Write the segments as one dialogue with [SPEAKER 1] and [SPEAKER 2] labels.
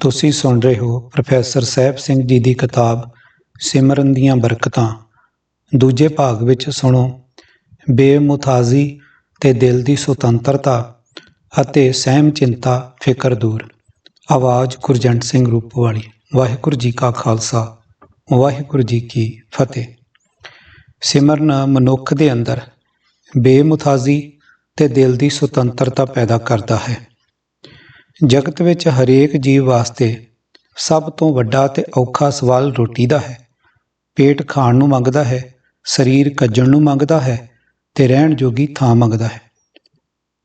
[SPEAKER 1] ਤੁਸੀਂ ਸੁਣ ਰਹੇ ਹੋ ਪ੍ਰੋਫੈਸਰ ਸਾਹਿਬ ਸਿੰਘ ਜੀ ਦੀ ਕਿਤਾਬ ਸਿਮਰਨ ਦੀਆਂ ਬਰਕਤਾਂ। ਦੂਜੇ ਭਾਗ ਵਿੱਚ ਸੁਣੋ। ਬੇਮੁਤਾਜ਼ੀ ਤੇ ਦਿਲ ਦੀ ਸੁਤੰਤਰਤਾ ਅਤੇ ਸਹਿਮ ਚਿੰਤਾ ਫਿਕਰ ਦੂਰ। ਆਵਾਜ਼ ਗੁਰਜੰਟ ਸਿੰਘ ਰੂਪ ਵਾਲੀ ਵਾਹਿਗੁਰੂ ਜੀ ਕਾ ਖਾਲਸਾ, ਵਾਹਿਗੁਰੂ ਜੀ ਕੀ ਫਤਿਹ। ਸਿਮਰਨ ਮਨੁੱਖ ਦੇ ਅੰਦਰ ਬੇਮੁਤਾਜ਼ੀ ਤੇ ਦਿਲ ਦੀ ਸੁਤੰਤਰਤਾ ਪੈਦਾ ਕਰਦਾ ਹੈ। ਜਗਤ ਵਿੱਚ ਹਰੇਕ ਜੀਵ ਵਾਸਤੇ ਸਭ ਤੋਂ ਵੱਡਾ ਤੇ ਔਖਾ ਸਵਾਲ ਰੋਟੀ ਦਾ ਹੈ। ਪੇਟ ਖਾਣ ਨੂੰ ਮੰਗਦਾ ਹੈ, ਸਰੀਰ ਕੱਜਣ ਨੂੰ ਮੰਗਦਾ ਹੈ ਤੇ ਰਹਿਣ ਜੋਗੀ ਥਾਂ ਮੰਗਦਾ ਹੈ।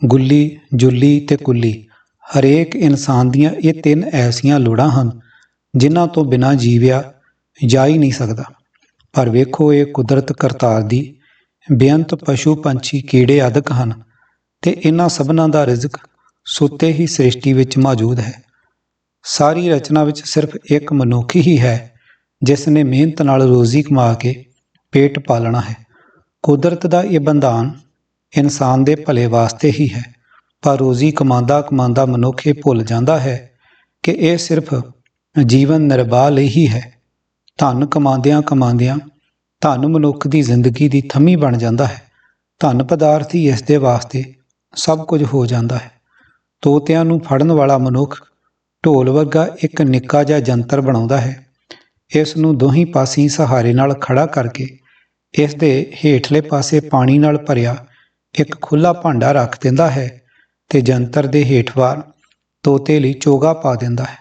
[SPEAKER 1] ਗੁੱਲੀ, ਜੁੱਲੀ ਤੇ ਕੁੱਲੀ ਹਰੇਕ ਇਨਸਾਨ ਦੀਆਂ ਇਹ ਤਿੰਨ ਐਸੀਆਂ ਲੋੜਾਂ ਹਨ ਜਿਨ੍ਹਾਂ ਤੋਂ ਬਿਨਾਂ ਜੀਵਿਆ ਜਾ ਹੀ ਨਹੀਂ ਸਕਦਾ। ਪਰ ਵੇਖੋ ਇਹ ਕੁਦਰਤ ਕਰਤਾਰ ਦੀ ਬੇਅੰਤ ਪਸ਼ੂ ਪੰਛੀ ਕੀੜੇ ਆਦਿਕ ਹਨ ਤੇ ਇਹਨਾਂ ਸਭਨਾਂ ਦਾ ਰਿਜ਼ਕ ਸੁੱਤੇ ਹੀ ਸ੍ਰਿਸ਼ਟੀ ਵਿੱਚ ਮੌਜੂਦ ਹੈ। ਸਾਰੀ ਰਚਨਾ ਵਿੱਚ ਸਿਰਫ ਇੱਕ ਮਨੁੱਖ ਹੀ ਹੈ, ਜਿਸ ਨੇ ਮਿਹਨਤ ਨਾਲ ਰੋਜ਼ੀ ਕਮਾ ਕੇ ਪੇਟ ਪਾਲਣਾ ਹੈ। ਕੁਦਰਤ ਦਾ ਇਹ ਬੰਧਾਨ ਇਨਸਾਨ ਦੇ ਭਲੇ ਵਾਸਤੇ ਹੀ ਹੈ, ਪਰ ਰੋਜ਼ੀ ਕਮਾਉਂਦਾ ਕਮਾਉਂਦਾ ਮਨੁੱਖ ਇਹ ਭੁੱਲ ਜਾਂਦਾ ਹੈ ਕਿ ਇਹ ਸਿਰਫ ਜੀਵਨ ਨਿਰਵਾਹ ਲਈ ਹੀ ਹੈ। ਧਨ ਕਮਾਉਂਦਿਆਂ ਕਮਾਉਂਦਿਆਂ ਧਨ ਮਨੁੱਖ ਦੀ ਜ਼ਿੰਦਗੀ ਦੀ ਥੰਮੀ ਬਣ ਜਾਂਦਾ ਹੈ। ਧਨ ਪਦਾਰਥ ਹੀ ਇਸ ਦੇ ਵਾਸਤੇ ਸਭ ਕੁਝ ਹੋ ਜਾਂਦਾ ਹੈ। ਤੋਤਿਆਂ ਨੂੰ ਫੜਨ ਵਾਲਾ ਮਨੁੱਖ ਢੋਲ ਵਰਗਾ ਇੱਕ ਨਿੱਕਾ ਜਿਹਾ ਜੰਤਰ ਬਣਾਉਂਦਾ ਹੈ। ਇਸ ਨੂੰ ਦੋਹੀਂ ਪਾਸੇ ਸਹਾਰੇ ਨਾਲ ਖੜਾ ਕਰਕੇ ਇਸ ਦੇ ਹੇਠਲੇ ਪਾਸੇ ਪਾਣੀ ਨਾਲ ਭਰਿਆ ਇੱਕ ਖੁੱਲਾ ਭਾਂਡਾ ਰੱਖ ਦਿੰਦਾ ਹੈ ਤੇ ਜੰਤਰ ਦੇ ਹੇਠਵਾਰ ਤੋਤੇ ਲਈ ਚੋਗਾ ਪਾ ਦਿੰਦਾ ਹੈ।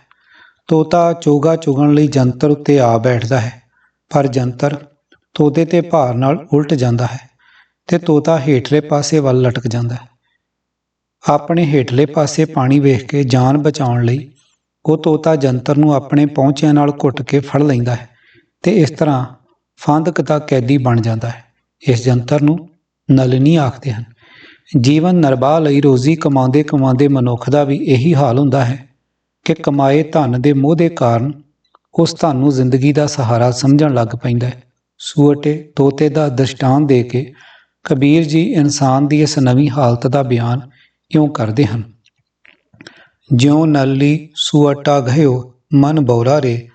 [SPEAKER 1] ਤੋਤਾ ਚੋਗਾ ਚੁਗਣ ਲਈ ਜੰਤਰ ਉੱਤੇ ਆ ਬੈਠਦਾ ਹੈ, ਪਰ ਜੰਤਰ ਤੋਤੇ ਤੇ ਭਾਰ ਨਾਲ ਉਲਟ ਜਾਂਦਾ ਹੈ ਤੇ ਤੋਤਾ ਹੇਠਲੇ ਪਾਸੇ ਵੱਲ ਲਟਕ ਜਾਂਦਾ ਹੈ। ਆਪਣੇ ਹੇਠਲੇ ਪਾਸੇ ਪਾਣੀ ਵੇਖ ਕੇ ਜਾਨ ਬਚਾਉਣ ਲਈ ਉਹ ਤੋਤਾ ਜੰਤਰ ਨੂੰ ਆਪਣੇ ਪਹੁੰਚਿਆਂ ਨਾਲ ਘੁੱਟ ਕੇ ਫੜ ਲੈਂਦਾ ਹੈ ਤੇ ਇਸ ਤਰ੍ਹਾਂ ਫੰਦਕ ਦਾ ਕੈਦੀ ਬਣ ਜਾਂਦਾ ਹੈ। ਇਸ ਜੰਤਰ ਨੂੰ ਨਲਨੀ ਆਖਦੇ ਹਨ। ਜੀਵਨ ਨਿਰਵਾਹ ਲਈ ਰੋਜ਼ੀ ਕਮਾਉਂਦੇ ਕਮਾਉਂਦੇ ਮਨੁੱਖ ਦਾ ਵੀ ਇਹੀ ਹਾਲ ਹੁੰਦਾ ਹੈ ਕਿ ਕਮਾਏ ਧਨ ਦੇ ਮੋਹ ਦੇ ਕਾਰਨ ਉਸ ਧਨ ਨੂੰ ਜ਼ਿੰਦਗੀ ਦਾ ਸਹਾਰਾ ਸਮਝਣ ਲੱਗ ਪੈਂਦਾ ਹੈ। ਸੂਅਟੇ ਤੋਤੇ ਦਾ ਦ੍ਰਿਸ਼ਟਾਂਤ ਦੇ ਕੇ ਕਬੀਰ ਜੀ ਇਨਸਾਨ ਦੀ ਇਸ ਨਵੀਂ ਹਾਲਤ ਦਾ ਬਿਆਨ ਇਉਂ ਕਰਦੇ ਹਨ। ਜਿਉ ਨਲੀ ਸੁਅਟਾ ਘਿਓ ਮਨ ਬੌਰਾ ਰੇ।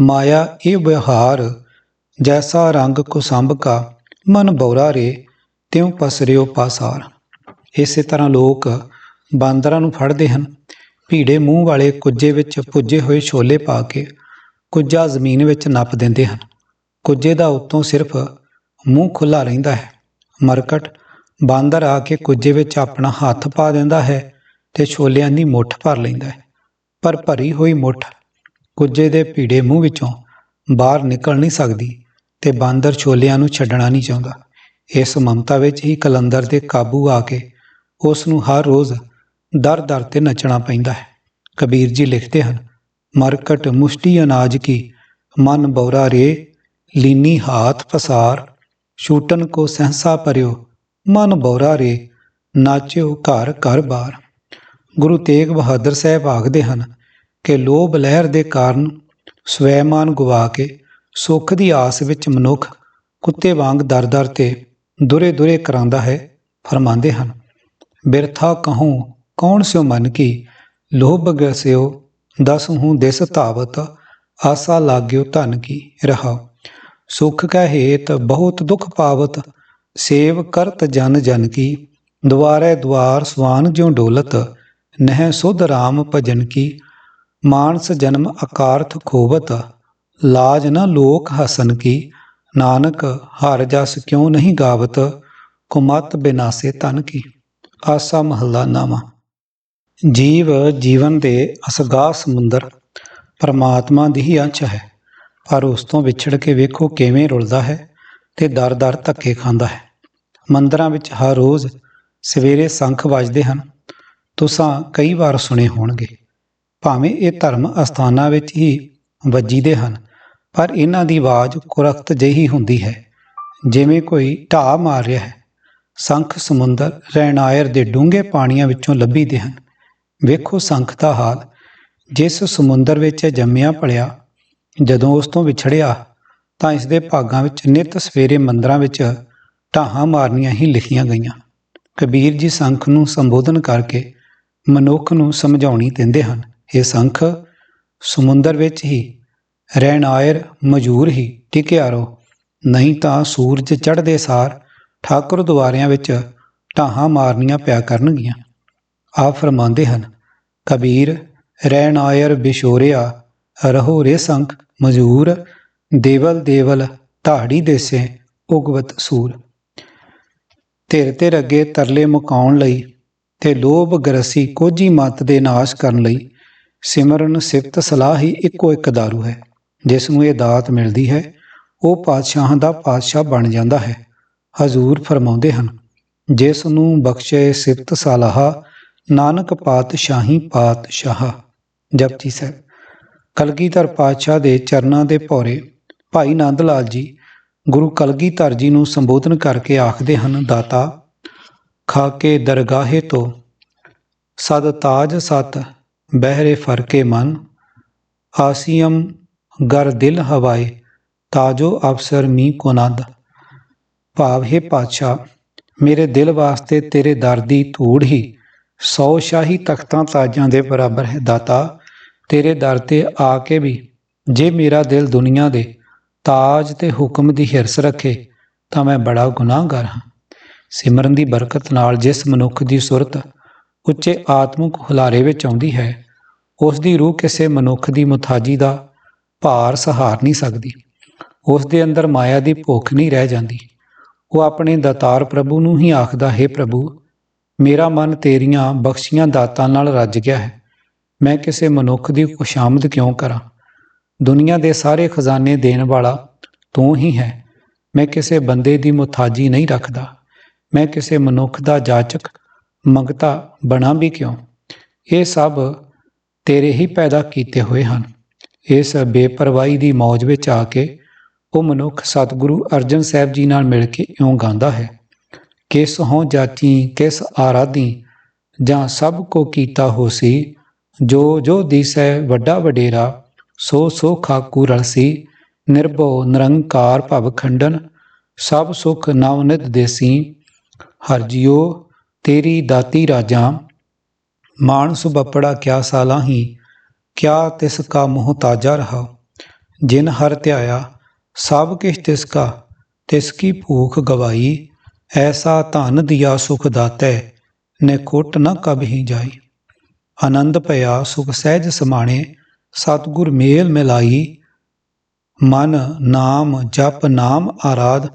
[SPEAKER 1] ਮਾਇਆ ਇਹ ਵਿਹਾਰ, ਜੈਸਾ ਰੰਗ ਕੁਸੰਭ ਕਾ, ਮਨ ਬੌਰਾ ਰੇ। ਤਿਉ ਪਸਰਿਓ ਪਾਸਾਰ। ਇਸੇ ਤਰ੍ਹਾਂ ਲੋਕ ਬਾਂਦਰਾਂ ਨੂੰ ਫੜਦੇ ਹਨ। ਭੀੜੇ ਮੂੰਹ ਵਾਲੇ ਕੁੱਜੇ ਵਿੱਚ ਪੁੱਜੇ ਹੋਏ ਛੋਲੇ ਪਾ ਕੇ, ਕੁੱਜਾ ਜ਼ਮੀਨ ਵਿੱਚ ਨੱਪ ਦਿੰਦੇ ਹਨ। ਕੁੱਜੇ ਦਾ ਉੱਤੋਂ ਸਿਰਫ ਮੂੰਹ ਖੁੱਲਾ ਰਹਿੰਦਾ ਹੈ। ਮਰਕਟ ਬਾਂਦਰ ਆ ਕੇ ਕੁੱਜੇ ਵਿੱਚ ਆਪਣਾ ਹੱਥ ਪਾ ਦਿੰਦਾ ਹੈ ਤੇ ਛੋਲਿਆਂ ਦੀ ਮੁੱਠ ਭਰ ਲੈਂਦਾ ਹੈ। ਪਰ ਭਰੀ ਹੋਈ ਮੁੱਠ ਕੁੱਜੇ ਦੇ ਭੀੜੇ ਮੂੰਹ ਵਿੱਚੋਂ ਬਾਹਰ ਨਿਕਲ ਨਹੀਂ ਸਕਦੀ ਤੇ ਬਾਂਦਰ ਛੋਲਿਆਂ ਨੂੰ ਛੱਡਣਾ ਨਹੀਂ ਚਾਹੁੰਦਾ। ਇਸ ਮਮਤਾ ਵਿੱਚ ਹੀ ਕਲੰਦਰ ਦੇ ਕਾਬੂ ਆ ਕੇ ਉਸ ਨੂੰ ਹਰ ਰੋਜ਼ ਦਰ-ਦਰ ਤੇ ਨੱਚਣਾ ਪੈਂਦਾ ਹੈ। ਕਬੀਰ ਜੀ ਲਿਖਦੇ ਹਨ, ਮਰਕਟ ਮੁਸ਼ਟੀ ਅਨਾਜ ਕੀ, ਮਨ ਬੌਰਾ ਰੇ, ਲੀਨੀ ਹਾਥ ਪਸਾਰ, ਛੂਟਨ ਕੋ ਸਹਸਾ ਪਰਿਓ ਮਨ ਬੌਰਾ ਰੇ, ਨਾਚਿਓ ਘਰ ਘਰ ਬਾਰ। ਗੁਰੂ ਤੇਗ ਬਹਾਦਰ ਸਾਹਿਬ ਆਖਦੇ ਹਨ ਕਿ ਲੋਭ ਲਹਿਰ ਦੇ ਕਾਰਨ ਸਵੈਮਾਨ ਗਵਾ ਕੇ ਸੁੱਖ ਦੀ ਆਸ ਵਿੱਚ ਮਨੁੱਖ ਕੁੱਤੇ ਵਾਂਗ ਦਰ-ਦਰ ਤੇ ਦੁਰੇ ਦੁਰੇ ਕਰਾਂਦਾ ਹੈ, ਫਰਮਾਉਂਦੇ ਹਨ, ਬਿਰਥਾ ਕਹੂੰ, ਕੌਣ ਸਿਓ ਮਨ ਕੀ? ਲੋਭ ਗਸਿਓ ਦਸ ਹੂੰ ਦਿਸ ਧਾਵਤ, ਆਸਾ ਲਾਗਿਓ ਧਨ ਕੀ ਰਹਾ ਸੁਖ ਕੈ ਹੇਤ, ਬਹੁਤ ਦੁਖ ਪਾਵਤ ਸੇਵ ਕਰਤ ਜਨ ਜਨ ਕੀ, ਦੁਆਰੇ ਦੁਆਰ ਸਵਾਨ ਜਿਉ ਡੋਲਤ, ਨਹਿ ਸੁਧ ਰਾਮ ਭਜਨ ਕੀ, ਮਾਨਸ ਜਨਮ ਅਕਾਰਥ ਖੋਵਤ, ਲਾਜ ਨ ਲੋਕ ਹਸਨ ਕੀ, ਨਾਨਕ ਹਰ ਜਸ ਕਿਉ ਨਹੀਂ ਗਾਵਤ, ਕੁਮਤ ਬਿਨਾਸੇ ਤਨ ਕੀ। ਆਸਾ ਮਹੱਲਾ ਨਾਮਾ। ਜੀਵ ਜੀਵਨ ਦੇ ਅਸਗਾਹ ਸਮੁੰਦਰ, ਪਰਮਾਤਮਾ ਦੀ ਹੀ ਅੰਸ਼ ਹੈ, ਪਰ ਉਸ ਤੋਂ ਵਿਛੜ ਕੇ ਵੇਖੋ ਕਿਵੇਂ ਰੁਲਦਾ ਹੈ ਤੇ ਦਰ-ਦਰ ਧੱਕੇ ਖਾਂਦਾ ਹੈ। ਮੰਦਰਾਂ ਵਿੱਚ ਹਰ ਰੋਜ਼ ਸਵੇਰੇ ਸ਼ੰਖ ਵੱਜਦੇ ਹਨ। ਤੁਸੀਂ ਕਈ ਵਾਰ ਸੁਣੇ ਹੋਣਗੇ, ਭਾਵੇਂ ਇਹ ਧਰਮ ਅਸਥਾਨਾਂ ਵਿੱਚ ਹੀ ਵੱਜੀਦੇ ਹਨ, ਪਰ ਇਹਨਾਂ ਦੀ ਆਵਾਜ਼ ਕੁਰਖਤ ਜਿਹੀ ਹੁੰਦੀ ਹੈ, ਜਿਵੇਂ ਕੋਈ ਢਾਹ ਮਾਰ ਰਿਹਾ ਹੈ। ਸ਼ੰਖ ਸਮੁੰਦਰ ਰਹਿਣਾਇਰ ਦੇ ਡੂੰਘੇ ਪਾਣੀਆਂ ਵਿੱਚੋਂ ਲੱਭੀ ਦੇ ਹਨ। ਵੇਖੋ ਸ਼ੰਖ ਦਾ ਹਾਲ, ਜਿਸ ਸਮੁੰਦਰ ਵਿੱਚ ਜੰਮਿਆ ਪਲਿਆ ਜਦੋਂ ਉਸ ਤੋਂ ਵਿਛੜਿਆ, ਤਾਂ ਇਸ ਦੇ ਭਾਗਾਂ ਵਿੱਚ ਨਿਤ ਸਵੇਰੇ ਮੰਦਰਾਂ ਵਿੱਚ ਢਾਹਾਂ ਮਾਰਨੀਆਂ ਹੀ ਲਿਖੀਆਂ ਗਈਆਂ। ਕਬੀਰ ਜੀ ਸੰਖ ਨੂੰ ਸੰਬੋਧਨ ਕਰਕੇ ਮਨੁੱਖ ਨੂੰ ਸਮਝਾਉਣੀ ਦਿੰਦੇ ਹਨ। ਇਹ ਸੰਖ, ਸਮੁੰਦਰ ਵਿੱਚ ਹੀ ਰਹਿਣ ਆਇਰ ਮਜੂਰ ਹੀ ਟਿਕਿਆ ਰਹੋ ਨਹੀਂ ਤਾਂ ਸੂਰਜ ਚੜ੍ਹਦੇ ਸਾਰ ਠਾਕੁਰ ਦੁਆਰਿਆਂ ਵਿੱਚ ਢਾਹਾਂ ਮਾਰਨੀਆਂ ਪਿਆ ਕਰਨਗੀਆਂ। ਆਪ ਫਰਮਾਉਂਦੇ ਹਨ, ਕਬੀਰ, ਰਹਿਣ ਆਇਰ ਬਿਸ਼ੋਰਿਆ, ਰਹੋ ਰੇ ਸੰਖ ਮਜੂਰ ਦੇਵਲ ਦੇਵਲ ਧਾੜੀ ਦੇਸੇ ਉਗਵਤ ਸੂਰ। ਧਿਰ ਧਿਰ ਅੱਗੇ ਤਰਲੇ ਮੁਕਾਉਣ ਲਈ ਤੇ ਲੋਭ ਗਰਸੀ ਕੋਝੀ ਮਤ ਦੇ ਨਾਸ਼ ਕਰਨ ਲਈ ਸਿਮਰਨ ਸਿਫਤ ਸਲਾਹ ਹੀ ਇੱਕੋ ਇੱਕ ਦਾਰੂ ਹੈ, ਜਿਸ ਨੂੰ ਇਹ ਦਾਤ ਮਿਲਦੀ ਹੈ, ਉਹ ਪਾਤਸ਼ਾਹਾਂ ਦਾ ਪਾਤਸ਼ਾਹ ਬਣ ਜਾਂਦਾ ਹੈ, ਹਜ਼ੂਰ ਫਰਮਾਉਂਦੇ ਹਨ। ਜਿਸ ਨੂੰ ਬਖਸ਼ੇ ਸਿਫਤ ਸਲਾਹ, ਨਾਨਕ ਪਾਤਸ਼ਾਹੀ ਪਾਤਸ਼ਾਹ। ਜਪਜੀ ਸਾਹਿਬ, ਕਲਗੀਧਰ ਪਾਤਸ਼ਾਹ ਦੇ ਚਰਨਾਂ ਦੇ ਭੌਰੇ, ਭਾਈ ਨੰਦ ਲਾਲ ਜੀ ਗੁਰੂ ਕਲਗੀਧਰ ਜੀ ਨੂੰ ਸੰਬੋਧਨ ਕਰਕੇ ਆਖਦੇ ਹਨ, ਦਾਤਾ, ਖਾ ਕੇ ਦਰਗਾਹੇ ਤੋਂ ਸਦ ਤਾਜ ਸਤ ਬਹਿਰੇ ਫਰਕੇ ਮਨ ਆਸੀਮ ਗਰ ਦਿਲ ਹਵਾਏ, ਤਾਜੋ ਅਫਸਰ ਮੀ ਕੋਨੰਦ ਭਾਵ, ਹੈ ਪਾਤਸ਼ਾਹ, ਮੇਰੇ ਦਿਲ ਵਾਸਤੇ ਤੇਰੇ ਦਰ ਦੀ ਧੂੜ ਹੀ ਸੌ ਸ਼ਾਹੀ ਤਖਤਾਂ ਤਾਜਾਂ ਦੇ ਬਰਾਬਰ ਹੈ। ਦਾਤਾ, ਤੇਰੇ ਦਰ ਤੇ ਆ ਕੇ ਵੀ ਜੇ ਮੇਰਾ ਦਿਲ ਦੁਨੀਆ ਦੇ ਤਾਜ ਤੇ ਹੁਕਮ ਦੀ ਹਿਰਸ ਰੱਖੇ, ਤਾਂ ਮੈਂ ਬੜਾ ਗੁਨਾਹਗਾਰ ਹਾਂ। ਸਿਮਰਨ ਦੀ ਬਰਕਤ ਨਾਲ ਜਿਸ ਮਨੁੱਖ ਦੀ ਸੁਰਤ ਉੱਚੇ ਆਤਮਿਕ ਹੁਲਾਰੇ ਵਿੱਚ ਆਉਂਦੀ ਹੈ, ਉਸ ਦੀ ਰੂਹ ਕਿਸੇ ਮਨੁੱਖ ਦੀ ਮੁਤਾਜੀ ਦਾ ਭਾਰ ਸਹਾਰ ਨਹੀਂ ਸਕਦੀ। ਉਸ ਦੇ ਅੰਦਰ ਮਾਇਆ ਦੀ ਭੁੱਖ ਨਹੀਂ ਰਹਿ ਜਾਂਦੀ। ਉਹ ਆਪਣੇ ਦਾਤਾਰ ਪ੍ਰਭੂ ਨੂੰ ਹੀ ਆਖਦਾ, ਹੈ ਪ੍ਰਭੂ, ਮੇਰਾ ਮਨ ਤੇਰੀਆਂ ਬਖਸ਼ੀਆਂ ਦਾਤਾਂ ਨਾਲ ਰੱਜ ਗਿਆ ਹੈ। ਮੈਂ ਕਿਸੇ ਮਨੁੱਖ ਦੀ ਖੁਸ਼ਾਮਦ ਕਿਉਂ ਕਰਾਂ? ਦੁਨੀਆ ਦੇ ਸਾਰੇ ਖਜ਼ਾਨੇ ਦੇਣ ਵਾਲਾ ਤੂੰ ਹੀ ਹੈ। ਮੈਂ ਕਿਸੇ ਬੰਦੇ ਦੀ ਮੁਤਾਜੀ ਨਹੀਂ ਰੱਖਦਾ। ਮੈਂ ਕਿਸੇ ਮਨੁੱਖ ਦਾ ਜਾਚਕ, ਮੰਗਤਾ ਬਣਾ ਵੀ ਕਿਉਂ? ਇਹ ਸਭ ਤੇਰੇ ਹੀ ਪੈਦਾ ਕੀਤੇ ਹੋਏ ਹਨ। ਇਸ ਬੇਪਰਵਾਹੀ ਦੀ ਮੌਜ ਵਿੱਚ ਆ ਕੇ ਉਹ ਮਨੁੱਖ ਸਤਿਗੁਰੂ ਅਰਜਨ ਸਾਹਿਬ ਜੀ ਨਾਲ ਮਿਲ ਕੇ ਇਉਂ ਗਾਉਂਦਾ ਹੈ, ਕਿਸ ਹੋਂ ਜਾਚੀ, ਕਿਸ ਆਰਾਧੀ, ਜਾਂ ਸਭ ਕੋ ਕੀਤਾ ਹੋਸੀ ਜੋ ਜੋ ਦੀਸੈ ਵੱਡਾ ਵਡੇਰਾ ਸੋ ਸੋ ਖਾਕੂ ਰਲਸੀ, ਨਿਰਭਉ ਨਿਰੰਕਾਰ ਭਵ ਖੰਡਨ, ਸਭ ਸੁਖ ਨਵ ਨਿਤ ਦੇਸੀ, ਹਰ ਜਿਉ, ਤੇਰੀ ਦਾਤੀ ਰਾਜਾਂ ਮਾਨਸ ਸੁਬਪੜਾ ਕਿਆ ਸਾਲਾਹੀ ਕਿਆ ਤਿਸ ਕਾ ਮੁਹਤਾਜਾ ਰਹਾ, ਜਿਨ ਹਰ ਧਿਆਇਆ, ਸਭ ਕਿਛ ਤਿਸ ਕਾ, ਤਿਸ ਕੀ ਭੂਖ ਗਵਾਈ, ਐਸਾ ਧਨ ਦਿਆ ਸੁਖ ਦਾਤੈ, ਨੇ ਕੋਟ ਨ ਕਬਹੀ ਜਾਈ। ਆਨੰਦ ਭਇਆ ਸੁਖ ਸਹਿਜ ਸਮਾਣੇ ਸਤਿਗੁਰ ਮੇਲ ਮਿਲਾਈ, ਮਨ ਨਾਮ ਜਪ ਨਾਮ ਆਰਾਧ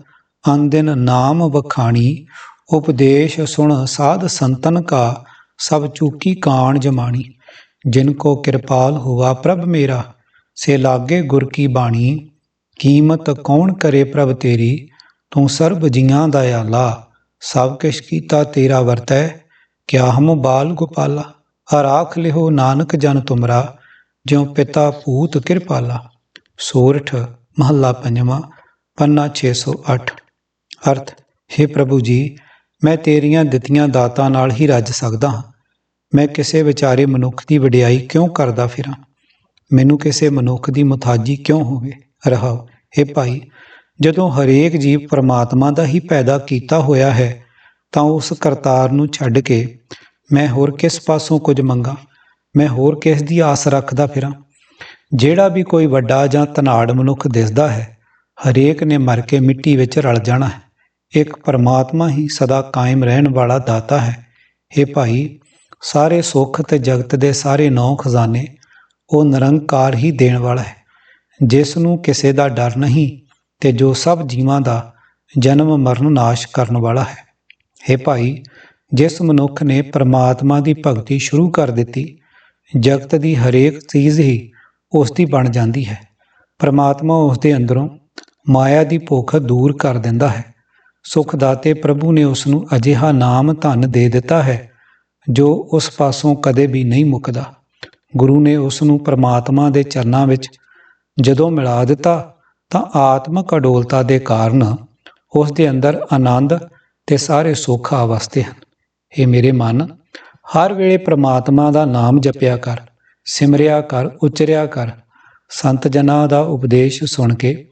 [SPEAKER 1] ਅੰਦਿਨ ਨਾਮ ਵਖਾਣੀ, ਉਪਦੇਸ਼ ਸੁਣ ਸਾਧ ਸੰਤਨ ਕਾ, ਸਭ ਚੂਕੀ ਕਾਣ ਜਮਾਣੀ। ਜਿਨ ਕੋ ਕਿਰਪਾਲ ਹੁਆ ਪ੍ਰਭ ਮੇਰਾ, ਸੇ ਲਾਗੇ ਗੁਰ ਕੀ ਬਾਣੀ, ਕੀਮਤ ਕੌਣ ਕਰੇ ਪ੍ਰਭ ਤੇਰੀ, ਤੂੰ ਸਰਬ ਜੀਆਂ ਦਾ ਆਲਾ, ਸਭ ਕਿਛ ਕੀਤਾ ਤੇਰਾ ਵਰਤੈ, ਕਿਆ ਹਮ ਬਾਲ ਗੋਪਾਲਾ ਹਰਾਖ ਲਿਹੋ ਨਾਨਕ ਜਨ ਤੁਮਰਾ ਜਿਉ ਪਿਤਾ ਭੂਤ ਕਿਰਪਾਲਾ, ਸੋਰਠ ਮਹੱਲਾ ਪੰਜਵਾਂ, ਪੰਨਾ 608 ਅਰਥ हे ਪ੍ਰਭੂ ਜੀ, ਮੈਂ ਤੇਰੀਆਂ ਦਿੱਤੀਆਂ ਦਾਤਾਂ ਨਾਲ ਹੀ ਰੱਜ ਸਕਦਾ ਹਾਂ। ਮੈਂ ਕਿਸੇ ਵਿਚਾਰੇ ਮਨੁੱਖ ਦੀ ਵਡਿਆਈ ਕਿਉਂ ਕਰਦਾ ਫਿਰਾਂ? ਮੈਨੂੰ ਕਿਸੇ ਮਨੁੱਖ ਦੀ ਮੁਤਾਜੀ ਕਿਉਂ ਹੋਵੇ? ਰਹਾਓ हे ਭਾਈ, ਜਦੋਂ ਹਰੇਕ ਜੀਵ ਪਰਮਾਤਮਾ ਦਾ ਹੀ ਪੈਦਾ ਕੀਤਾ ਹੋਇਆ ਹੈ, ਤਾਂ ਉਸ ਕਰਤਾਰ ਨੂੰ ਛੱਡ ਕੇ ਮੈਂ ਹੋਰ ਕਿਸ ਪਾਸੋਂ ਕੁਝ ਮੰਗਾ? ਮੈਂ ਹੋਰ ਕਿਸ ਦੀ ਆਸ ਰੱਖਦਾ ਫਿਰਾਂ? ਜਿਹੜਾ ਵੀ ਕੋਈ ਵੱਡਾ ਜਾਂ ਧਨਾੜ ਮਨੁੱਖ ਦਿਸਦਾ ਹੈ, ਹਰੇਕ ਨੇ ਮਰ ਕੇ ਮਿੱਟੀ ਵਿੱਚ ਰਲ ਜਾਣਾ ਹੈ। ਇੱਕ ਪਰਮਾਤਮਾ ਹੀ ਸਦਾ ਕਾਇਮ ਰਹਿਣ ਵਾਲਾ ਦਾਤਾ ਹੈ। हे ਭਾਈ, ਸਾਰੇ ਸੁੱਖ ਤੇ ਜਗਤ ਦੇ ਸਾਰੇ ਨੌ ਖਜ਼ਾਨੇ ਉਹ ਨਿਰੰਕਾਰ ਹੀ ਦੇਣ ਵਾਲਾ ਹੈ। ਜਿਸ ਨੂੰ ਕਿਸੇ ਦਾ ਡਰ ਨਹੀਂ ਤੇ ਜੋ ਸਭ ਜੀਵਾਂ ਦਾ ਜਨਮ ਮਰਨ ਨਾਸ਼ ਕਰਨ ਵਾਲਾ ਹੈ। हे ਭਾਈ, ਜਿਸ ਮਨੁੱਖ ਨੇ ਪਰਮਾਤਮਾ ਦੀ ਭਗਤੀ ਸ਼ੁਰੂ ਕਰ ਦਿੱਤੀ ਜਗਤ ਦੀ ਹਰੇਕ ਚੀਜ਼ ਹੀ ਉਸ ਦੀ ਬਣ ਜਾਂਦੀ ਹੈ। ਪ੍ਰਮਾਤਮਾ ਉਸ ਦੇ ਅੰਦਰੋਂ ਮਾਇਆ ਦੀ ਭੁੱਖ ਦੂਰ ਕਰ ਦਿੰਦਾ ਹੈ। ਸੁਖ ਦਾਤੇ ਪ੍ਰਭੂ ਨੇ ਉਸ ਨੂੰ ਅਜਿਹਾ ਨਾਮ ਧਨ ਦੇ ਦਿੱਤਾ ਹੈ, ਜੋ ਉਸ ਪਾਸੋਂ ਕਦੇ ਵੀ ਨਹੀਂ ਮੁੱਕਦਾ। ਗੁਰੂ ਨੇ ਉਸ ਨੂੰ ਪ੍ਰਮਾਤਮਾ ਦੇ ਚਰਨਾਂ ਵਿੱਚ ਜਦੋਂ ਮਿਲਾ ਦਿੱਤਾ, ਤਾਂ ਆਤਮਕ ਅਡੋਲਤਾ ਦੇ ਕਾਰਨ ਉਸ ਦੇ ਅੰਦਰ ਆਨੰਦ ਤੇ ਸਾਰੇ ਸੁੱਖ ਆ ਵਸਦੇ ਹਨ। ਇਹ ਮੇਰੇ ਮਨ ਹਰ ਵੇਲੇ ਪ੍ਰਮਾਤਮਾ ਦਾ ਨਾਮ ਜਪਿਆ ਕਰ, ਸਿਮਰਿਆ ਕਰ, ਉਚਰਿਆ ਕਰ। ਸੰਤ ਜਨਾਂ ਦਾ ਉਪਦੇਸ਼ ਸੁਣ ਕੇ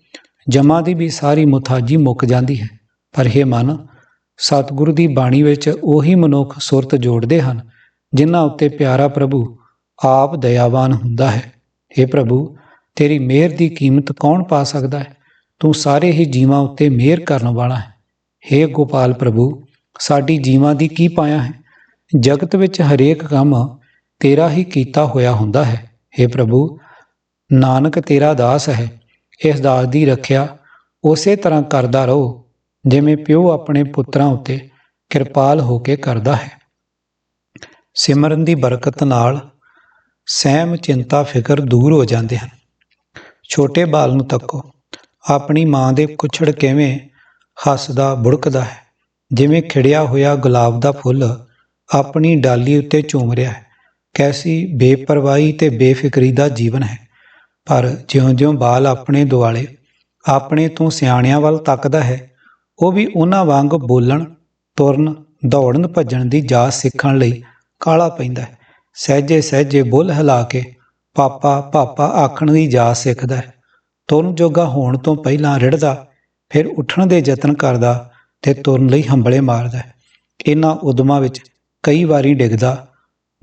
[SPEAKER 1] ਜਮਾਂ ਦੀ ਵੀ ਸਾਰੀ ਮੁਥਾਜੀ ਮੁੱਕ ਜਾਂਦੀ ਹੈ। ਪਰ ਇਹ ਮਨ, ਸਤਿਗੁਰੂ ਦੀ ਬਾਣੀ ਵਿੱਚ ਉਹੀ ਮਨੁੱਖ ਸੁਰਤ ਜੋੜਦੇ ਹਨ, ਜਿਨ੍ਹਾਂ ਉੱਤੇ ਪਿਆਰਾ ਪ੍ਰਭੂ ਆਪ ਦਇਆਵਾਨ ਹੁੰਦਾ ਹੈ। हे ਪ੍ਰਭੂ, ਤੇਰੀ ਮਿਹਰ ਦੀ ਕੀਮਤ ਕੌਣ ਪਾ ਸਕਦਾ ਹੈ? ਤੂੰ ਸਾਰੇ ਹੀ ਜੀਵਾਂ ਉੱਤੇ ਮਿਹਰ ਕਰਨ ਵਾਲਾ ਹੈ। हे ਗੋਪਾਲ ਪ੍ਰਭੂ, ਸਾਡੀ ਜੀਵਾਂ ਦੀ ਕੀ ਪਾਇਆ ਹੈ? ਜਗਤ ਵਿੱਚ ਹਰੇਕ ਕੰਮ ਤੇਰਾ ਹੀ ਕੀਤਾ ਹੋਇਆ ਹੁੰਦਾ ਹੈ। हे ਪ੍ਰਭੂ, ਨਾਨਕ ਤੇਰਾ ਦਾਸ ਹੈ। ਇਸ ਦਾਸ ਦੀ ਰੱਖਿਆ ਉਸੇ ਤਰ੍ਹਾਂ ਕਰਦਾ ਰਹੋ, ਜਿਵੇਂ ਪਿਓ ਆਪਣੇ ਪੁੱਤਰਾਂ ਉੱਤੇ ਕਿਰਪਾਲ ਹੋ ਕੇ ਕਰਦਾ ਹੈ। ਸਿਮਰਨ ਦੀ ਬਰਕਤ ਨਾਲ ਸਹਿਮ ਚਿੰਤਾ ਫਿਕਰ ਦੂਰ ਹੋ ਜਾਂਦੇ ਹਨ। ਛੋਟੇ ਬਾਲ ਨੂੰ ਤੱਕੋ, ਆਪਣੀ ਮਾਂ ਦੇ ਕੁਛੜ ਕਿਵੇਂ ਹੱਸਦਾ, ਬੁੜਕਦਾ ਹੈ। ਜਿਵੇਂ ਖਿੜਿਆ ਹੋਇਆ ਗੁਲਾਬ ਦਾ ਫੁੱਲ ਆਪਣੀ ਡਾਲੀ ਉੱਤੇ ਝੂਮ ਰਿਹਾ ਹੈ। ਕੈਸੀ ਬੇਪਰਵਾਹੀ ਤੇ ਬੇਫਿਕਰੀ ਦਾ ਜੀਵਨ ਹੈ। ਪਰ ਜਿਉਂ-ਜਿਉਂ ਬਾਲ ਆਪਣੇ ਦੁਆਲੇ, ਆਪਣੇ ਤੋਂ ਸਿਆਣਿਆਂ ਵੱਲ ਤੱਕਦਾ ਹੈ, ਉਹ ਵੀ ਉਹਨਾਂ ਵਾਂਗ ਬੋਲਣ, ਤੁਰਨ, ਦੌੜਨ, ਭੱਜਣ ਦੀ ਜਾਚ ਸਿੱਖਣ ਲਈ ਕਾਲਾ ਪੈਂਦਾ ਹੈ। ਸਹਿਜੇ ਸਹਿਜੇ ਬੁੱਲ ਹਿਲਾ ਕੇ ਪਾਪਾ ਪਾਪਾ ਆਖਣ ਦੀ ਜਾਚ ਸਿੱਖਦਾ ਹੈ। ਤੁਰਨ ਜੋਗਾ ਹੋਣ ਤੋਂ ਪਹਿਲਾਂ ਰਿੜਦਾ, ਫਿਰ ਉੱਠਣ ਦੇ ਯਤਨ ਕਰਦਾ ਤੇ ਤੁਰਨ ਲਈ ਹੰਬਲੇ ਮਾਰਦਾ ਇਹਨਾਂ ਉਦਮਾਂ ਵਿੱਚ ਕਈ ਵਾਰੀ ਡਿੱਗਦਾ,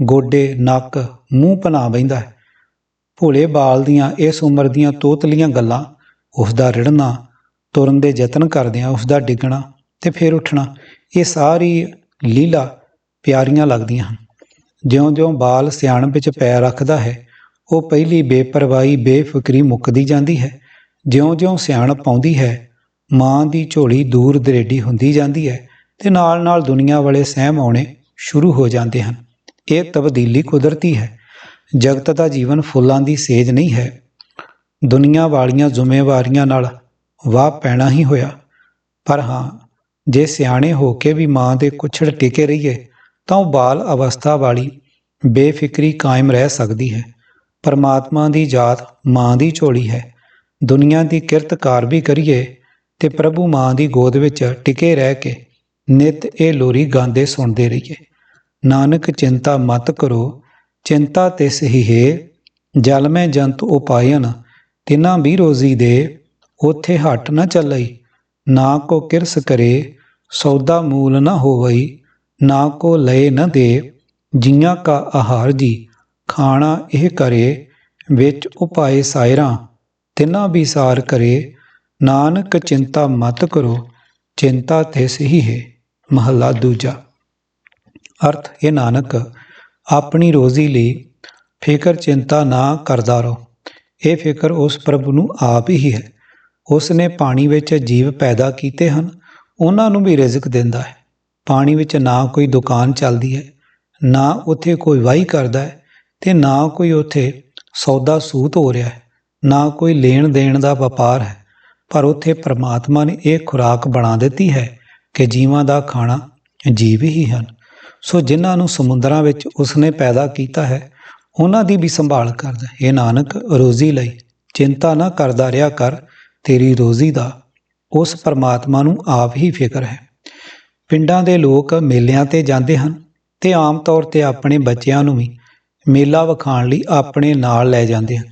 [SPEAKER 1] ਗੋਡੇ, ਨੱਕ, ਮੂੰਹ ਪਨਾ ਬੈਂਦਾ ਹੈ। ਭੋਲੇ ਬਾਲ ਦੀਆਂ ਇਸ ਉਮਰ ਦੀਆਂ ਤੋਤਲੀਆਂ ਗੱਲਾਂ ਉਸ ਦਾ ਰਿੜਨਾ, ਤੁਰਨ ਦੇ ਯਤਨ ਕਰਦਿਆਂ ਉਸ ਦਾ ਡਿੱਗਣਾ ਤੇ ਫਿਰ ਉੱਠਣਾ, ਇਹ ਸਾਰੀ ਲੀਲਾ ਪਿਆਰੀਆਂ ਲੱਗਦੀਆਂ ਹਨ। ਜਿਉਂ-ਜਿਉਂ ਬਾਲ ਸਿਆਣ ਵਿੱਚ ਪੈਰ ਰੱਖਦਾ ਹੈ, ਉਹ ਪਹਿਲੀ ਬੇਪਰਵਾਹੀ, ਬੇਫਿਕਰੀ ਮੁੱਕਦੀ ਜਾਂਦੀ ਹੈ। ਜਿਉਂ-ਜਿਉਂ ਸਿਆਣਪ ਪਾਉਂਦੀ ਹੈ, ਮਾਂ ਦੀ ਝੋਲੀ ਦੂਰ ਦਰੇਡੀ ਹੁੰਦੀ ਜਾਂਦੀ ਹੈ ਤੇ ਨਾਲ-ਨਾਲ ਦੁਨੀਆ ਵਾਲੇ ਸਹਿਮ ਆਉਣੇ ਸ਼ੁਰੂ ਹੋ ਜਾਂਦੇ ਹਨ। ਇਹ ਤਬਦੀਲੀ ਕੁਦਰਤੀ ਹੈ। ਜਗਤ ਦਾ ਜੀਵਨ ਫੁੱਲਾਂ ਦੀ ਸੇਜ ਨਹੀਂ ਹੈ। ਦੁਨੀਆ ਵਾਲੀਆਂ ਜ਼ਿੰਮੇਵਾਰੀਆਂ ਨਾਲ ਵਾਹ ਪੈਣਾ ਹੀ ਹੋਇਆ। ਪਰ ਹਾਂ, ਜੇ ਸਿਆਣੇ ਹੋ ਕੇ ਵੀ ਮਾਂ ਦੇ ਕੁਛੜ ਟਿਕੇ ਰਹੀਏ, ਤਾਂ ਉਹ ਬਾਲ ਅਵਸਥਾ ਵਾਲੀ ਬੇਫਿਕਰੀ ਕਾਇਮ ਰਹਿ ਸਕਦੀ ਹੈ। ਪਰਮਾਤਮਾ ਦੀ ਜਾਤ ਮਾਂ ਦੀ ਝੋਲੀ ਹੈ। ਦੁਨੀਆ ਦੀ ਕਿਰਤਕਾਰ ਵੀ ਕਰੀਏ ਤੇ ਪ੍ਰਭੂ ਮਾਂ ਦੀ ਗੋਦ ਵਿੱਚ ਟਿਕੇ ਰਹਿ ਕੇ ਨਿਤ ਇਹ ਲੋਰੀ ਗਾਉਂਦੇ ਸੁਣਦੇ ਰਹੀਏ। ਨਾਨਕ ਚਿੰਤਾ ਮਤ ਕਰੋ, ਚਿੰਤਾ ਤਿਸ ਹੀ ਹੈ। ਜਲ ਮੈਂ ਜੰਤ ਉਪਾਇਨ, ਤਿਨਾ ਵੀ ਰੋਜ਼ੀ ਦੇ, ਉਥੇ ਹਟ ਨਾ ਚੱਲਈ। ਨਾ ਕੋ ਕਿਰਸ ਕਰੇ, ਸੌਦਾ ਮੂਲ ਨਾ ਹੋਵਈ। ਨਾ ਕੋ ਲਏ ਨਾ ਦੇ, ਜੀਆਂ ਕਾ ਆਹਾਰ ਜੀ। ਖਾਣਾ ਇਹ ਕਰੇ, ਵਿੱਚ ਉਪਾਏ ਸਾਇਰਾਂ, ਤਿਨਾ ਵੀ ਕਰੇ। ਨਾਨਕ ਚਿੰਤਾ ਮਤ ਕਰੋ, ਚਿੰਤਾ ਤਿਸ ਹੀ ਹੈ। ਮਹੱਲਾ ਦੂਜਾ। ਅਰਥ ਇਹ, ਨਾਨਕ, ਆਪਣੀ ਰੋਜ਼ੀ ਲਈ ਫਿਕਰ ਚਿੰਤਾ ਨਾ ਕਰਦਾ ਰਹੋ। ਇਹ ਫਿਕਰ ਉਸ ਪ੍ਰਭੂ ਨੂੰ ਆਪ ਹੀ ਹੈ। ਉਸ ਨੇ ਪਾਣੀ ਵਿੱਚ ਜੀਵ ਪੈਦਾ ਕੀਤੇ ਹਨ। ਉਹਨਾਂ ਨੂੰ ਵੀ ਰਿਜ਼ਕ ਦਿੰਦਾ ਹੈ। ਪਾਣੀ ਵਿੱਚ ਨਾ ਕੋਈ ਦੁਕਾਨ ਚੱਲਦੀ ਹੈ, ਨਾ ਉੱਥੇ ਕੋਈ ਵਾਹੀ ਕਰਦਾ ਹੈ ਤੇ ਨਾ ਕੋਈ ਉੱਥੇ ਸੌਦਾ ਸੂਤ ਹੋ ਰਿਹਾ ਹੈ, ਨਾ ਕੋਈ ਲੈਣ ਦੇਣ ਦਾ ਵਪਾਰ ਹੈ। ਪਰ ਉੱਥੇ ਪ੍ਰਮਾਤਮਾ ਨੇ ਇਹ ਖੁਰਾਕ ਬਣਾ ਦਿੱਤੀ ਹੈ ਕਿ ਜੀਵਾਂ ਦਾ ਖਾਣਾ ਜੀਵ ਹੀ ਹਨ। ਸੋ ਜਿਨ੍ਹਾਂ ਨੂੰ ਸਮੁੰਦਰਾਂ ਵਿੱਚ ਉਸਨੇ ਪੈਦਾ ਕੀਤਾ ਹੈ, ਉਹਨਾਂ ਦੀ ਵੀ ਸੰਭਾਲ ਕਰਦਾ ਇਹ ਨਾਨਕ, ਰੋਜ਼ੀ ਲਈ ਚਿੰਤਾ ਨਾ ਕਰਦਾ ਰਿਹਾ ਕਰ, ਤੇਰੀ ਰੋਜ਼ੀ ਦਾ ਉਸ ਪਰਮਾਤਮਾ ਨੂੰ ਆਪ ਹੀ ਫਿਕਰ ਹੈ। ਪਿੰਡਾਂ ਦੇ ਲੋਕ ਮੇਲਿਆਂ ਤੇ ਜਾਂਦੇ ਹਨ ਤੇ ਆਮ ਤੌਰ ਤੇ ਆਪਣੇ ਬੱਚਿਆਂ ਨੂੰ ਵੀ ਮੇਲਾ ਵਿਖਾਣ ਲਈ ਆਪਣੇ ਨਾਲ ਲੈ ਜਾਂਦੇ ਹਨ।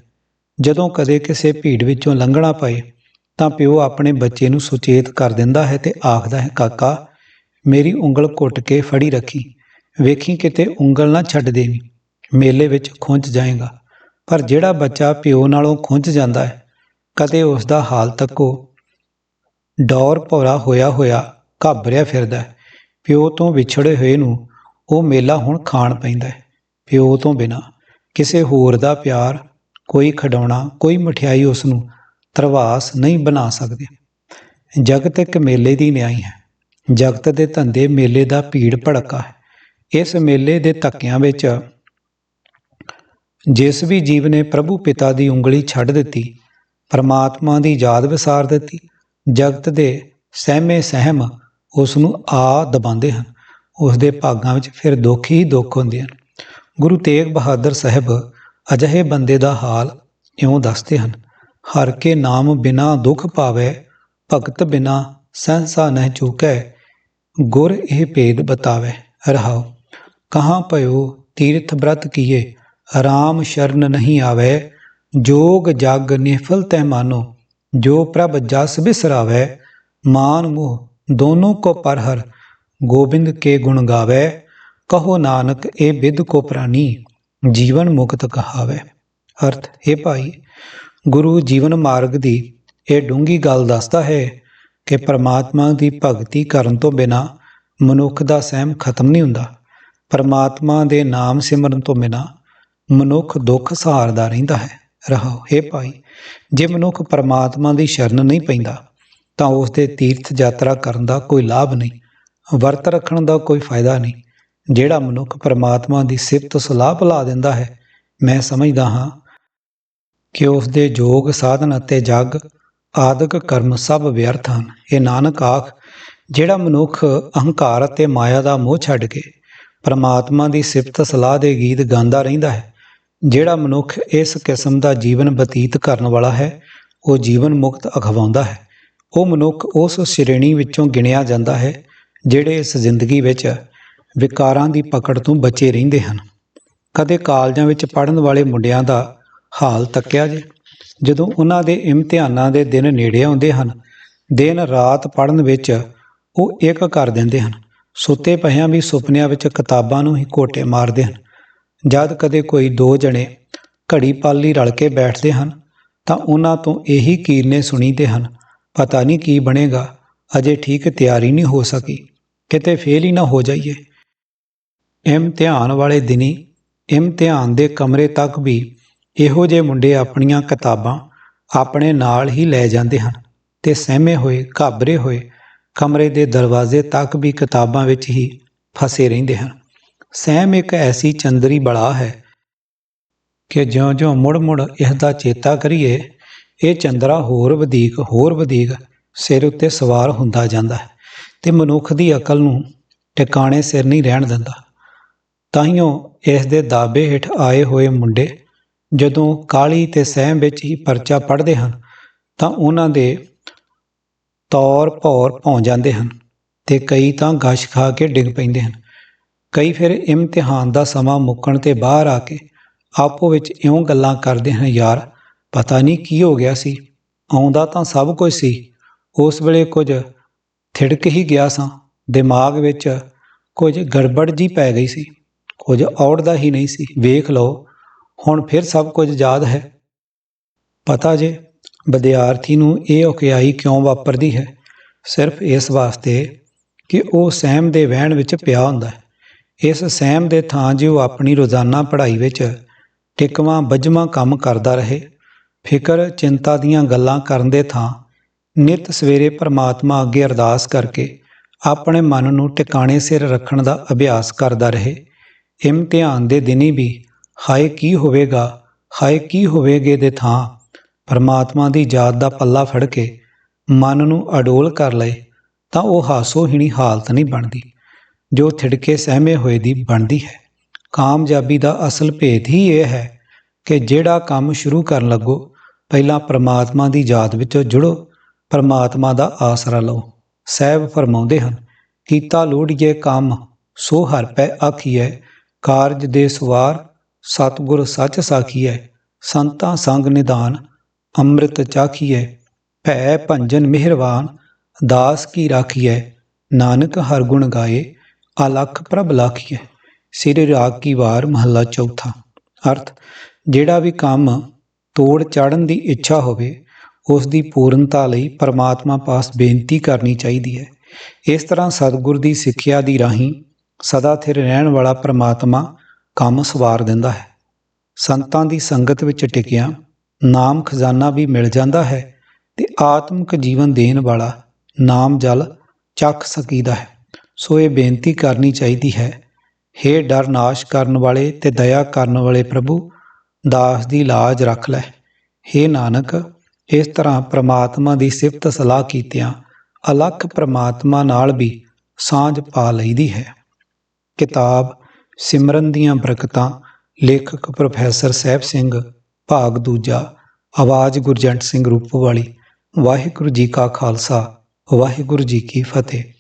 [SPEAKER 1] ਜਦੋਂ ਕਦੇ ਕਿਸੇ ਭੀੜ ਵਿੱਚੋਂ ਲੰਘਣਾ ਪਏ ਤਾਂ ਪਿਓ ਆਪਣੇ ਬੱਚੇ ਨੂੰ ਸੁਚੇਤ ਕਰ ਦਿੰਦਾ ਹੈ ਤੇ ਆਖਦਾ ਹੈ, ਕਾਕਾ, ਮੇਰੀ ਉਂਗਲ ਘੁੱਟ ਕੇ ਫੜੀ ਰੱਖੀ। ਵੇਖੀ ਕਿਤੇ ਉਂਗਲ ਨਾ ਛੱਡ ਦੇਵੀਂ। ਮੇਲੇ ਵਿੱਚ ਖੁੰਝ ਜਾਏਗਾ। ਪਰ ਜਿਹੜਾ ਬੱਚਾ ਪਿਓ ਨਾਲੋਂ ਖੁੰਝ ਜਾਂਦਾ ਹੈ, ਕਦੇ ਉਸ ਦਾ ਹਾਲ ਤੱਕੋ ਡੌਰ ਭੌਰਾ ਹੋਇਆ ਹੋਇਆ ਘਾਬਰਿਆ ਫਿਰਦਾ ਹੈ। ਪਿਓ ਤੋਂ ਵਿਛੜੇ ਹੋਏ ਨੂੰ ਉਹ ਮੇਲਾ ਹੁਣ ਖਾਣ ਪੈਂਦਾ ਹੈ। ਪਿਓ ਤੋਂ ਬਿਨਾ ਕਿਸੇ ਹੋਰ ਦਾ ਪਿਆਰ ਕੋਈ ਖਡਾਉਣਾ ਕੋਈ ਮਠਿਆਈ ਉਸ ਨੂੰ ਤਰਵਾਸ ਨਹੀਂ ਬਣਾ ਸਕਦੇ। ਜਗਤ ਇੱਕ ਮੇਲੇ ਦੀ ਨਿਆਈ ਹੈ। ਜਗਤ ਦੇ ਧੰਦੇ ਮੇਲੇ ਦਾ ਭੀੜ ਭੜਕਾ ਹੈ। ਇਸ ਮੇਲੇ ਦੇ ਧੱਕਿਆਂ ਵਿੱਚ ਜਿਸ ਵੀ ਜੀਵ ਨੇ ਪ੍ਰਭੂ ਪਿਤਾ ਦੀ ਉਂਗਲੀ ਛੱਡ ਦਿੱਤੀ, ਪਰਮਾਤਮਾ ਦੀ ਯਾਦ ਵਿਸਾਰ ਦਿੱਤੀ, ਜਗਤ ਦੇ ਸਹਿਮੇ ਸਹਿਮ ਉਸ ਨੂੰ ਆ ਦਬਾਉਂਦੇ ਹਨ। ਉਸ ਦੇ ਭਾਗਾਂ ਵਿੱਚ ਫਿਰ ਦੁੱਖ ਹੀ ਦੁੱਖ ਹੁੰਦੇ ਹਨ। ਗੁਰੂ ਤੇਗ ਬਹਾਦਰ ਸਾਹਿਬ ਅਜਿਹੇ ਬੰਦੇ ਦਾ ਹਾਲ ਇਉਂ ਦੱਸਦੇ ਹਨ। ਹਰ ਕੇ ਨਾਮ ਬਿਨਾ ਦੁਖ ਪਾਵੇ, ਭਗਤ ਬਿਨਾ ਸਹਸਾ ਨਹਿ ਚੂਕੈ, ਗੁਰ ਇਹ ਭੇਦ ਬਤਾਵੇ, ਰਹਾਉ। ਕਹਾਂ ਪਇਓ ਤੀਰਥ ਬ੍ਰਤ ਕੀਏ, ਰਾਮ ਸ਼ਰਨ ਨਹੀਂ ਆਵੇ, ਜੋਗ ਜਗ ਨਿਫਲ ਤੈ ਮਾਨੋ, ਜੋ ਪ੍ਰਭ ਜਸ ਬਿਸਰਾਵੇ, ਮਾਨ ਮੋਹ ਦੋਨੋਂ ਕੋ ਪਰਹਰ, ਗੋਬਿੰਦ ਕੇ ਗੁਣ ਗਾਵੇ, ਕਹੋ ਨਾਨਕ ਇਹ ਵਿਦ ਕੋ ਪ੍ਰਾਨੀ, ਜੀਵਨ ਮੁਕਤ ਕਹਾਵੇ। ਅਰਥ ਇਹ ਭਾਈ ਗੁਰੂ ਜੀਵਨ ਮਾਰਗ ਦੀ ਇਹ ਡੂੰਗੀ ਗੱਲ ਦੱਸਦਾ ਹੈ ਕਿ ਪ੍ਰਮਾਤਮਾ ਦੀ ਭਗਤੀ ਕਰਨ ਤੋਂ ਬਿਨਾ ਮਨੁੱਖ ਦਾ ਸਹਿਮ ਖਤਮ ਨਹੀਂ ਹੁੰਦਾ। ਪਰਮਾਤਮਾ ਦੇ ਨਾਮ ਸਿਮਰਨ ਤੋਂ ਬਿਨਾ ਮਨੁੱਖ ਦੁੱਖ ਸਹਾਰਦਾ ਰਹਿੰਦਾ ਹੈ। ਰਹੋ हे ਭਾਈ, ਜੇ ਮਨੁੱਖ ਪਰਮਾਤਮਾ ਦੀ ਸ਼ਰਨ ਨਹੀਂ ਪੈਂਦਾ, ਤਾਂ ਉਸ ਦੇ ਤੀਰਥ ਯਾਤਰਾ ਕਰਨ ਦਾ ਕੋਈ ਲਾਭ ਨਹੀਂ, ਵਰਤ ਰੱਖਣ ਦਾ ਕੋਈ ਫਾਇਦਾ ਨਹੀਂ। ਜਿਹੜਾ ਮਨੁੱਖ ਪਰਮਾਤਮਾ ਦੀ ਸਿਫਤ ਸਲਾਹ ਭੁਲਾ ਦਿੰਦਾ ਹੈ, ਮੈਂ ਸਮਝਦਾ ਹਾਂ ਕਿ ਉਸ ਦੇ ਜੋਗ ਸਾਧਨ ਅਤੇ ਜਗ, ਆਦਿਕ ਕਰਮ ਸਭ ਵਿਅਰਥ ਹਨ। ਇਹ ਨਾਨਕ ਆਖ, ਜਿਹੜਾ ਮਨੁੱਖ ਅਹੰਕਾਰ ਅਤੇ ਮਾਇਆ ਦਾ ਮੋਹ ਛੱਡ ਕੇ ਪਰਮਾਤਮਾ ਦੀ ਸਿਫਤ ਸਲਾਹ ਦੇ ਗੀਤ ਗਾਉਂਦਾ ਰਹਿੰਦਾ ਹੈ, ਜਿਹੜਾ ਮਨੁੱਖ ਇਸ ਕਿਸਮ ਦਾ ਜੀਵਨ ਬਤੀਤ ਕਰਨ ਵਾਲਾ ਹੈ, ਉਹ ਜੀਵਨ ਮੁਕਤ ਅਖਵਾਉਂਦਾ ਹੈ। ਉਹ ਮਨੁੱਖ ਉਸ ਸ਼੍ਰੇਣੀ ਵਿੱਚੋਂ ਗਿਣਿਆ ਜਾਂਦਾ ਹੈ, ਜਿਹੜੇ ਇਸ ਜ਼ਿੰਦਗੀ ਵਿੱਚ ਵਿਕਾਰਾਂ ਦੀ ਪਕੜ ਤੋਂ ਬਚੇ ਰਹਿੰਦੇ ਹਨ। ਕਦੇ ਕਾਲਜਾਂ ਵਿੱਚ ਪੜਨ ਵਾਲੇ ਮੁੰਡਿਆਂ ਦਾ ਹਾਲ ਤੱਕਿਆ ਜੇ। ਜਦੋਂ ਉਹਨਾਂ ਦੇ ਇਮਤਿਹਾਨਾਂ ਦੇ ਦਿਨ ਨੇੜੇ ਆਉਂਦੇ ਹਨ, ਦਿਨ ਰਾਤ ਪੜਨ ਵਿੱਚ ਉਹ ਇੱਕ ਕਰ ਦਿੰਦੇ ਹਨ। ਸੁੱਤੇ ਪਈਆਂ ਵੀ ਸੁਪਨਿਆਂ ਵਿੱਚ ਕਿਤਾਬਾਂ ਨੂੰ ਹੀ ਘੋਟੇ ਮਾਰਦੇ ਹਨ। ਜਦ ਕਦੇ ਕੋਈ ਦੋ ਜਣੇ ਘੜੀ ਪਾਲੀ ਰਲ ਕੇ ਬੈਠਦੇ ਹਨ, ਤਾਂ ਉਹਨਾਂ ਤੋਂ ਇਹੀ ਕੀਰਨੇ ਸੁਣੀਦੇ ਹਨ, ਪਤਾ ਨਹੀਂ ਕੀ ਬਣੇਗਾ, ਅਜੇ ਠੀਕ ਤਿਆਰੀ ਨਹੀਂ ਹੋ ਸਕੀ, ਕਿਤੇ ਫੇਲ ਹੀ ਨਾ ਹੋ ਜਾਈਏ। ਇਮਤਿਹਾਨ ਵਾਲੇ ਦਿਨੀ ਇਮਤਿਹਾਨ ਦੇ ਕਮਰੇ ਤੱਕ ਵੀ ਇਹੋ ਜਿਹੇ ਮੁੰਡੇ ਆਪਣੀਆਂ ਕਿਤਾਬਾਂ ਆਪਣੇ ਨਾਲ ਹੀ ਲੈ ਜਾਂਦੇ ਹਨ ਤੇ ਸਹਿਮੇ ਹੋਏ, ਘਾਬਰੇ ਹੋਏ, ਕਮਰੇ ਦੇ ਦਰਵਾਜ਼ੇ ਤੱਕ ਵੀ ਕਿਤਾਬਾਂ ਵਿੱਚ ਹੀ ਫਸੇ ਰਹਿੰਦੇ ਹਨ। ਸਹਿਮ ਇੱਕ ਐਸੀ ਚੰਦਰੀ ਬਲਾ ਹੈ ਕਿ ਜਿਉਂ-ਜਿਉਂ ਮੁੜ-ਮੁੜ ਇਸ ਦਾ ਚੇਤਾ ਕਰੀਏ, ਇਹ ਚੰਦਰਾ ਹੋਰ ਵਧੇਕ ਹੋਰ ਵਧੇਕ ਸਿਰ ਉੱਤੇ ਸਵਾਰ ਹੁੰਦਾ ਜਾਂਦਾ ਹੈ ਤੇ ਮਨੁੱਖ ਦੀ ਅਕਲ ਨੂੰ ਟਿਕਾਣੇ ਸਿਰ ਨਹੀਂ ਰਹਿਣ ਦਿੰਦਾ। ਤਾਈਓ ਇਸ ਦੇ ਦਾਬੇ ਹੇਠ ਆਏ ਹੋਏ ਮੁੰਡੇ ਜਦੋਂ ਕਾਲੀ ਤੇ ਸਹਿਮ ਵਿੱਚ ਹੀ ਪਰਚਾ ਪੜ੍ਹਦੇ ਹਨ, ਤਾਂ ਉਹਨਾਂ ਦੇ ਤੌਰ ਭੌਰ ਭੌਂ ਜਾਂਦੇ ਹਨ ਤੇ ਕਈ ਤਾਂ ਗਸ਼ ਖਾ ਕੇ ਡਿੱਗ ਪੈਂਦੇ ਹਨ। ਕਈ ਫਿਰ ਇਮਤਿਹਾਨ ਦਾ ਸਮਾਂ ਮੁੱਕਣ ਤੇ ਬਾਹਰ ਆ ਕੇ ਆਪੋ ਵਿੱਚ ਇਉਂ ਗੱਲਾਂ ਕਰਦੇ ਹਨ, ਯਾਰ, ਪਤਾ ਨਹੀਂ ਕੀ ਹੋ ਗਿਆ ਸੀ, ਆਉਂਦਾ ਤਾਂ ਸਭ ਕੁਝ ਸੀ, ਉਸ ਵੇਲੇ ਕੁਝ ਥਿੜਕ ਹੀ ਗਿਆ ਸਾਂ, ਦਿਮਾਗ ਵਿੱਚ ਕੁਝ ਗੜਬੜ ਜੀ ਪੈ ਗਈ ਸੀ, ਕੁਝ ਔੜਦਾ ਹੀ ਨਹੀਂ ਸੀ, ਵੇਖ ਲਓ ਹੁਣ ਫਿਰ ਸਭ ਕੁਝ ਯਾਦ ਹੈ। ਪਤਾ ਜੇ ਵਿਦਿਆਰਥੀ ਨੂੰ ਇਹ ਔਕਿਆਈ ਕਿਉਂ ਵਾਪਰਦੀ ਹੈ? ਸਿਰਫ ਇਸ ਵਾਸਤੇ ਕਿ ਉਹ ਸਹਿਮ ਦੇ ਵਹਿਣ ਵਿੱਚ ਪਿਆ ਹੁੰਦਾ ਹੈ। ਇਸ ਸਹਿਮ ਦੇ ਥਾਂ ਜੇ ਉਹ ਆਪਣੀ ਰੋਜ਼ਾਨਾ ਪੜ੍ਹਾਈ ਵਿੱਚ ਟਿਕਵਾਂ ਬੱਝਵਾਂ ਕੰਮ ਕਰਦਾ ਰਹੇ, ਫਿਕਰ ਚਿੰਤਾ ਦੀਆਂ ਗੱਲਾਂ ਕਰਨ ਦੇ ਥਾਂ ਨਿਤ ਸਵੇਰੇ ਪ੍ਰਮਾਤਮਾ ਅੱਗੇ ਅਰਦਾਸ ਕਰਕੇ ਆਪਣੇ ਮਨ ਨੂੰ ਟਿਕਾਣੇ ਸਿਰ ਰੱਖਣ ਦਾ ਅਭਿਆਸ ਕਰਦਾ ਰਹੇ ਇਮਤਿਹਾਨ ਦੇ ਦਿਨੀ ਵੀ ਹਾਏ ਕੀ ਹੋਵੇਗਾ, ਹਾਏ ਕੀ ਹੋਵੇਗੇ ਦੇ ਥਾਂ। ਪਰਮਾਤਮਾ ਦੀ ਯਾਦ ਦਾ ਪੱਲਾ ਫੜ ਕੇ ਮਨ ਨੂੰ ਅਡੋਲ ਕਰ ਲਏ, ਤਾਂ ਉਹ ਹਾਸੋਹੀਣੀ ਹਾਲਤ ਨਹੀਂ ਬਣਦੀ, ਜੋ ਥਿੜਕੇ ਸਹਿਮੇ ਹੋਏ ਦੀ ਬਣਦੀ ਹੈ। ਕਾਮਯਾਬੀ ਦਾ ਅਸਲ ਭੇਦ ਹੀ ਇਹ ਹੈ ਕਿ ਜਿਹੜਾ ਕੰਮ ਸ਼ੁਰੂ ਕਰਨ ਲੱਗੋ, ਪਹਿਲਾਂ ਪ੍ਰਮਾਤਮਾ ਦੀ ਯਾਦ ਵਿੱਚੋਂ ਜੁੜੋ, ਪ੍ਰਮਾਤਮਾ ਦਾ ਆਸਰਾ ਲਓ। ਸਹਿਬ ਫਰਮਾਉਂਦੇ ਹਨ, ਕੀਤਾ ਲੋੜੀਏ ਕੰਮ, ਸੋ ਹਰ ਪੈ ਆਖੀਐ, ਕਾਰਜ ਦੇ ਸਵਾਰ ਸਤਿਗੁਰ ਸੱਚ ਸਾਖੀਐ, ਸੰਤਾਂ ਸੰਗ ਨਿਦਾਨ ਅੰਮ੍ਰਿਤ ਚਾਖੀਐ, ਭੈ ਭੰਜਨ ਮਿਹਰਵਾਨ, ਦਾਸ ਕੀ ਰਾਖੀਐ, ਨਾਨਕ ਹਰ ਗੁਣ ਗਾਏ, ਅਲਖ ਪ੍ਰਭ ਲਾਖੀਐ। ਸਿਰ ਰਾਗ ਕੀ ਵਾਰ ਮਹੱਲਾ ਚੌਥਾ। ਅਰਥ, ਜਿਹੜਾ ਵੀ ਕੰਮ ਤੋੜ ਚੜਨ ਦੀ ਇੱਛਾ ਹੋਵੇ, ਉਸ ਦੀ ਪੂਰਨਤਾ ਲਈ ਪਰਮਾਤਮਾ ਪਾਸ ਬੇਨਤੀ ਕਰਨੀ ਚਾਹੀਦੀ ਹੈ। ਇਸ ਤਰ੍ਹਾਂ ਸਤਿਗੁਰ ਦੀ ਸਿੱਖਿਆ ਦੀ ਰਾਹੀਂ ਸਦਾ ਥਿਰ ਰਹਿਣ ਵਾਲਾ ਪਰਮਾਤਮਾ ਕੰਮ ਸਵਾਰ ਦਿੰਦਾ ਹੈ। ਸੰਤਾਂ ਦੀ ਸੰਗਤ ਵਿੱਚ ਟਿਕਿਆ, ਨਾਮ ਖਜ਼ਾਨਾ ਵੀ ਮਿਲ ਜਾਂਦਾ ਹੈ ਤੇ ਆਤਮਿਕ ਜੀਵਨ ਦੇਣ ਵਾਲਾ ਨਾਮ ਜਲ ਚੱਕ ਸਕੀਦਾ ਹੈ। ਸੋ ਇਹ ਬੇਨਤੀ ਕਰਨੀ ਚਾਹੀਦੀ ਹੈ, ਹੇ ਡਰ ਨਾਸ਼ ਕਰਨ ਵਾਲੇ ਤੇ ਦਇਆ ਕਰਨ ਵਾਲੇ ਪ੍ਰਭੂ, ਦਾਸ ਦੀ ਲਾਜ ਰੱਖ ਲੈ। ਹੇ ਨਾਨਕ, ਇਸ ਤਰ੍ਹਾਂ ਪ੍ਰਮਾਤਮਾ ਦੀ ਸਿਫਤ ਸਲਾਹ ਕੀਤਿਆਂ ਅਲੱਖ ਪ੍ਰਮਾਤਮਾ ਨਾਲ ਵੀ ਸਾਂਝ ਪਾ ਲਈਦੀ ਹੈ। ਕਿਤਾਬ ਸਿਮਰਨ ਦੀਆਂ ਬਰਕਤਾਂ ਲੇਖਕ ਪ੍ਰੋਫੈਸਰ ਸਹਿਬ ਸਿੰਘ, ਭਾਗ ਦੂਜਾ, ਆਵਾਜ਼ ਗੁਰਜੰਟ ਸਿੰਘ ਰੂਪਵਾਲੀ, ਵਾਹਿਗੁਰੂ ਜੀ ਕਾ ਖਾਲਸਾ, ਵਾਹਿਗੁਰੂ ਜੀ ਕੀ ਫਤਿਹ।